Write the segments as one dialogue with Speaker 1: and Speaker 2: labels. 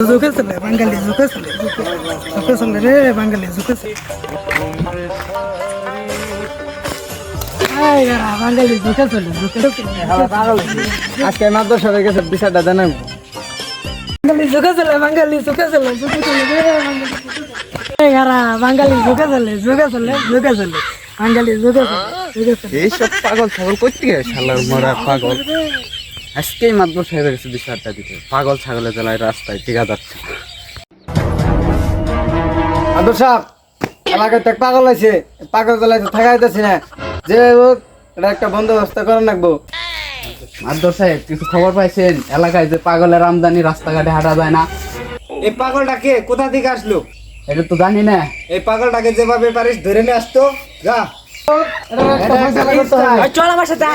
Speaker 1: ঝুঁকে চলে বাঙালি ঝুঁকে চলে ঝুঁকে চলে রে বাঙালি ঝুঁকে চলে বাঙালি ঝুঁকে চলে ঝুঁকে চলে
Speaker 2: আজকে মাদ্রাসা হয়ে গেছে বিষয়টা জানাব
Speaker 1: বাঙালি ঝুঁকে চলে বাঙালি ঝুঁকে চলে ঝুঁকে চলে রে বাঙালি ঝুঁকে চলে। ঝুঁকে চলে ঝুঁকে চলে বাঙালি ঝুঁকে
Speaker 2: এইসব পাগল ছাগল করতে গেছে শালার মরা পাগল? আজকেই মাদ্রাসা হয়ে গেছে বিষয়টা দিতে। পাগল ছাগলের জ্বালায় রাস্তায় টিকা যাচ্ছে
Speaker 3: আদর সাহেব এলাকায় তো পাগল আছে পাগল জ্বালায় তো থাকা যাইতেছি না। যে হোক এটা একটা বন্দোবস্ত করে রাখব
Speaker 2: সাহেব কিছু খবর পাইছেন? এলাকায় যে পাগলের আমদানি রাস্তাঘাটে হাঁটা যায় না।
Speaker 3: এই পাগলটাকে কোথা থেকে আসলো?
Speaker 2: এটা তো জানি না।
Speaker 3: এই পাগলটাকে যেভাবে পারিস ধরে নিয়ে আসতো। যা।
Speaker 1: চল আমার সাথে।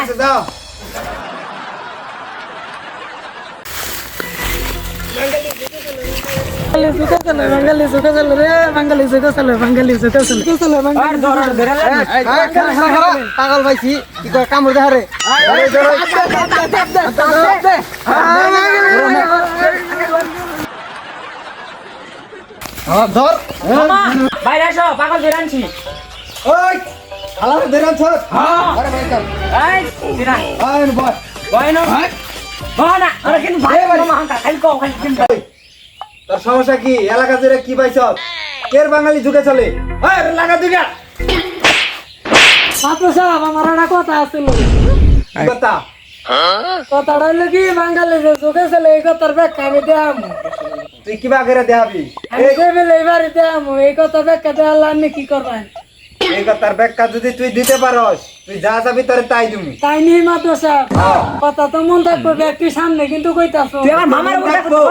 Speaker 3: পাগল পাইছি কি করে কামড় দেখা রে হ্যাঁ, ধর।
Speaker 4: বাইরে আসো পাগল ধরে আনছি।
Speaker 3: ওই হালা ধরে আনছ। আরে ভাই চল।
Speaker 4: এই দিনা
Speaker 3: আয় বল
Speaker 4: বয় না। বয় না আরে কিন্তু ভাই মামা খালি কও খালি কিন্তু
Speaker 3: তোর সমস্যা কি? এলাকা জুড়ে কি পাইছ? কের বাঙালি ঝুঁকে চলে। লাগা দুইটা
Speaker 1: ছাত্র সাহেব আমার একটা কথা আছিল
Speaker 3: কথা?
Speaker 1: কথাটা হইল কি বাঙালি যে চলে এই কথার ব্যাখ্যা আমি দেখাম
Speaker 3: তুই কিবা করে দেখাবি
Speaker 1: এই বেলে এবারে এই কথা ব্যাখ্যা আমি কি করবেন
Speaker 3: এই কথার ব্যাখ্যা যদি তুই দিতে পারস তুই যা যাবি তোরে তাই দিমু।
Speaker 1: তাই মাত্র কথা তো মন থাকবে ব্যক্তির সামনে কিন্তু কইতাছো।
Speaker 4: তুই আমার মামার উপর দেখো।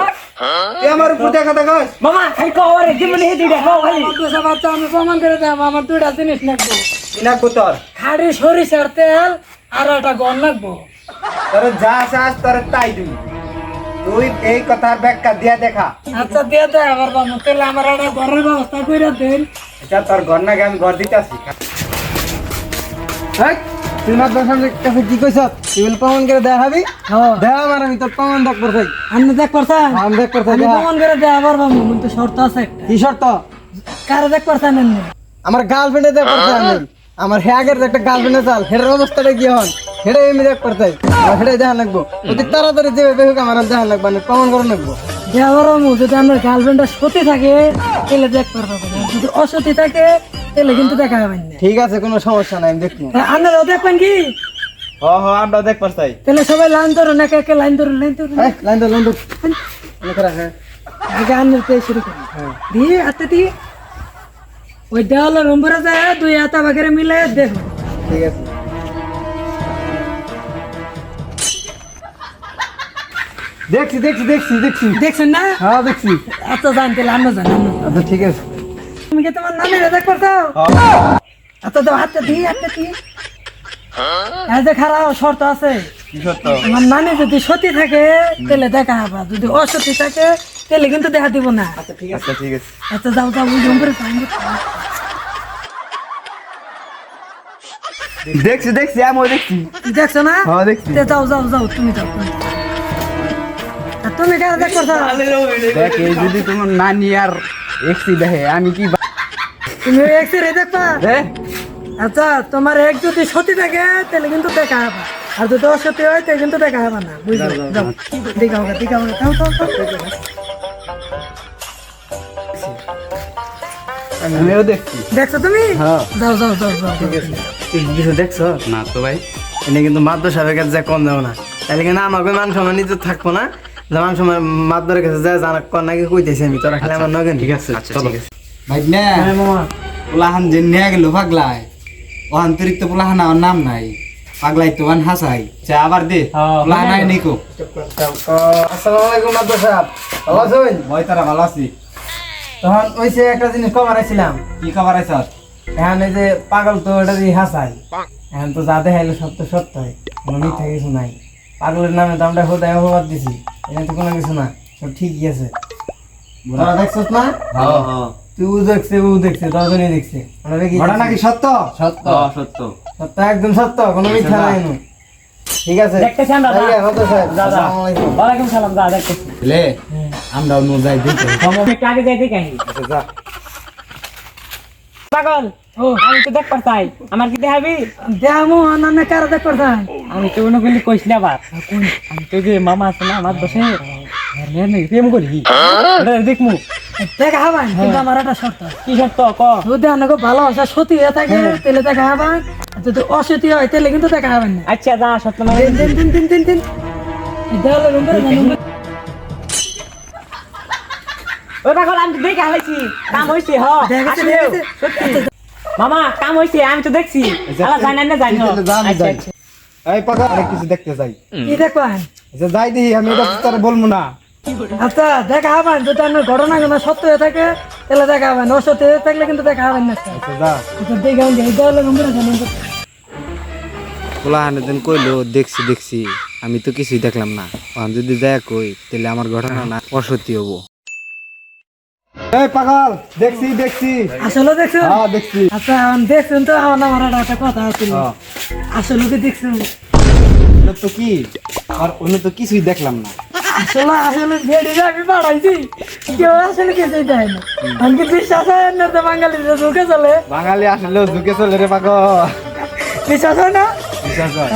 Speaker 3: তুই আমার উপর দেখা দেখাস?
Speaker 4: মামা খালি কও আরে জীবনে হে দিটা কও খালি
Speaker 1: মাত্র সাহেব আমি প্রমাণ করে দেব আমার দুইটা জিনিস লাগবো।
Speaker 3: কিনা কুতর?
Speaker 1: খাড়ি সরিষার তেল আর একটা গন লাগবো।
Speaker 3: তোরে যা চাস তোরে তাই দিমু। তুই এই কথার ব্যাখ্যা দিয়া দেখা।
Speaker 1: আচ্ছা দিয়ে দে আবার বাবু তাহলে আমার একটা ঘরের ব্যবস্থা করে দেন।
Speaker 3: এটা তোর ঘর নাকি আমি ঘর দিতেছি তুই মাত্র সামনে কাছে কি কইছ? তুই প্রমাণ করে দেখাবি
Speaker 1: হ্যাঁ।
Speaker 3: দেখা আমার আমি তোর প্রমাণ দেখ
Speaker 1: দেখ
Speaker 3: আমি দেখ
Speaker 1: আমি প্রমাণ করে কিন্তু শর্ত আছে একটা।
Speaker 3: কি শর্ত?
Speaker 1: কারে দেখ পারছেন এমনি?
Speaker 3: আমার গার্লফ্রেন্ডে দেখ করতে আমি। আমার হ্যাগের একটা গার্লফ্রেন্ডে চাল হেটার অবস্থাটা কি হন? হেটা এমনি দেখ আমার হেটাই দেখা লাগবো। অতি তাড়াতাড়ি যে বেহুক আমার দেখা লাগবে না। প্রমাণ করে লাগবো
Speaker 1: দেওয়ার বাবু যদি আপনার গার্লফ্রেন্ডটা সতী থাকে তাহলে দেখ যদি অসতী থাকে তাহলে কিন্তু দেখা যাবেন না।
Speaker 3: ঠিক আছে কোনো সমস্যা নাই আমি দেখব।
Speaker 1: আপনারাও দেখবেন কি?
Speaker 3: হ হ আমরা দেখ পারতাই
Speaker 1: তাহলে সবাই লাইন ধরুন একে একে লাইন ধরুন লাইন ধরুন।
Speaker 3: লাইন তো লাইন খারাপ হ্যাঁ।
Speaker 1: আগে আন্নের পেয়ে শুরু করুন দিয়ে হাতে দিয়ে ওই দেওয়ালের নম্বরে যায় দুই হাতা বাগেরে মিলে দেখুন।
Speaker 3: ঠিক আছে। দেখছি দেখছি দেখছি দেখছি।
Speaker 1: দেখছেন না?
Speaker 3: হ্যাঁ দেখছি।
Speaker 1: আচ্ছা জানতে আমরা জানি।
Speaker 3: আচ্ছা ঠিক আছে।
Speaker 1: তুমি কি তোমার নামে দেখ করছ? আচ্ছা তো হাতে দিয়ে হাতে যে খারাপ শর্ত আছে। আমার নানি যদি সতী থাকে তাহলে দেখা হবে। যদি অসতী থাকে তাহলে কিন্তু দেখা দিব না।
Speaker 3: আচ্ছা ঠিক আছে। ঠিক আছে।
Speaker 1: আচ্ছা যাও যাও হবে।
Speaker 3: দেখছি দেখছি আমি দেখছি।
Speaker 1: তুই দেখছ না?
Speaker 3: হ্যাঁ দেখছি।
Speaker 1: যাও যাও যাও তুমি যাও তুমি তুমি কারা দেখ
Speaker 2: যদি তোমার নানি আর এক্সি দেখে আমি কি
Speaker 1: তুমি এক্স রে দেখবা?
Speaker 2: রে
Speaker 1: আচ্ছা তোমার এক যদি সতী থাকে তাহলে কিন্তু দেখা হবে। আর যদি অসতী হয় তাহলে কিন্তু দেখা হবে না বুঝলো? যাও। যাও যাও যাও
Speaker 3: আমিও দেখছি।
Speaker 1: দেখছ তুমি?
Speaker 3: হ্যাঁ।
Speaker 1: যাও যাও যাও যাও।
Speaker 3: ঠিক আছে। কিছু দেখছ?
Speaker 2: না তো ভাই
Speaker 3: এনে কিন্তু মাদ্রাসার কাছে যা কম দেবো না। তাহলে কিন্তু আমাকে মান সম্মান নিজে থাকব না। যে মান সম্মান মাদ্রার কাছে যা জানা কর নাকি কইতেছি আমি। তোরা খালি আমার নগেন।
Speaker 2: ঠিক আছে আচ্ছা ঠিক আছে।
Speaker 5: ভাই না।
Speaker 1: হ্যাঁ মামা।
Speaker 5: পোলাহান যে নিয়ে গেল পাগলাই ও অতিরিক্ত পোলাহান আমার নাম নাই। পাগলাই তো হাসাই। চা আবার দে। পোলাহান নাই নিকো।
Speaker 3: আসসালামু আলাইকুম মাদ্রা সাহেব। ভালো আছেন?
Speaker 5: মই তারা ভালো আছি।
Speaker 3: তখন ওই সে একটা জিনিস খবর আছিলাম
Speaker 5: কি খবর আছে
Speaker 3: এখন এই যে পাগল তো এটা দিয়ে হাসাই। এখন তো যা দেখাইলো সত্য সত্য। হয় মিথ্যা কিছু নাই। পাগলের নামে তো আমরা হোদায় অপবাদ দিছি। এখানে তো কোনো কিছু না। সব ঠিকই আছে। তোরা দেখছিস না?
Speaker 5: হ্যাঁ হ্যাঁ।
Speaker 3: তুই ও দেখছে ও দেখছে দশজনই দেখছে। দেখি
Speaker 5: ঘটনা কি সত্য?
Speaker 2: সত্য। সত্য।
Speaker 3: সত্য একদম সত্য কোনো মিথ্যা নাই নু। ঠিক আছে?
Speaker 4: দেখতেছি আমরা,
Speaker 3: তাই
Speaker 4: যা।
Speaker 3: হতো স্যার?
Speaker 4: যা, যা।
Speaker 3: আসসালামু আলাইকুম
Speaker 4: ওয়ালাইকুম সালাম দা দেখতেছি।
Speaker 5: লে
Speaker 1: হ্যাঁ।
Speaker 5: আমরাও যাই দেখে।
Speaker 4: একটু আগে যাই দেখে
Speaker 5: আচ্ছা যা।
Speaker 4: পাগল?
Speaker 1: ও
Speaker 4: আমি তো দেখ পারতাই আমার কি দেখাবি?
Speaker 1: দেখামো অন্যান্য কারা দেখ করতাম
Speaker 4: আমি তো অন্য গুলি কইস না আবার। আমি তো যে মামা আছে না আমার বসে প্রেম করি দেখমু।
Speaker 1: দেখা হবান কিন্তু আমার একটা শর্ত।
Speaker 4: কি শর্ত? ক।
Speaker 1: যদি অনেক ভালোবাসা সতী হয়ে থাকে তাহলে দেখা হবান যদি অসতী হয় তাহলে কিন্তু দেখা হবেন না।
Speaker 4: আচ্ছা যা সত্য না
Speaker 1: তিন তিন তিন তিন তিন তিন। দেওয়ালে নম্বর
Speaker 4: ওই পাগল আমি দেখে কাম হ। সত্যি। মামা কাম হইছে আমি তো দেখছি। আলা না জানি আচ্ছা
Speaker 5: যাই।
Speaker 4: আচ্ছা।
Speaker 5: এই কিছু দেখতে যাই।
Speaker 1: কি দেখবেন
Speaker 5: আচ্ছা যাই দেখি আমি এটা তোর বলব না।
Speaker 1: আচ্ছা দেখা হবেন যদি আমার ঘটনা কোনো সত্য হয়ে থাকে তাহলে দেখা হবেন অসত্য হয়ে থাকলে কিন্তু দেখা হবেন না।
Speaker 5: আচ্ছা
Speaker 1: আচ্ছা দেখে
Speaker 5: দিন কইলো দেখছি দেখছি আমি তো কিছুই দেখলাম না। আমি যদি দেয়া কই তাহলে আমার ঘটনা না অসত্যি হব। এই পাগল দেখছি দেখছি।
Speaker 1: আসলে দেখছেন
Speaker 5: হ্যাঁ দেখছি।
Speaker 1: আচ্ছা আমি দেখছেন তো আমার একটা কথা
Speaker 5: হ্যাঁ।
Speaker 1: আসলে কি দেখছেন?
Speaker 5: তো কি? আর অন্য তো কিছুই দেখলাম না।
Speaker 1: আসলে আসলে ভিডিও আমি বাড়াইছি। কেউ আসলে কিছু দেয় না। আমি কি বিশ্বাস হয় না তো বাঙালি ঢুকে চলে?
Speaker 5: বাঙালি আসলে ঝুঁকে চলে রে পাগল।
Speaker 1: বিশ্বাস হয় না?
Speaker 5: হয়।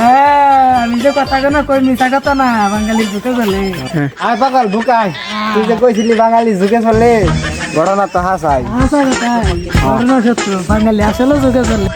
Speaker 1: আমি যে কথা কেন কই মিশা কথা না বাঙালি ঢুকে চলে।
Speaker 5: আয় পাগল ঢুকাই তুই যে কইছিলি বাঙালি ঝুঁকে চলে ঘটনা তো হাসাই।
Speaker 1: কথা। ঘটনা সত্য বাঙালি আসলে ঢুকে চলে।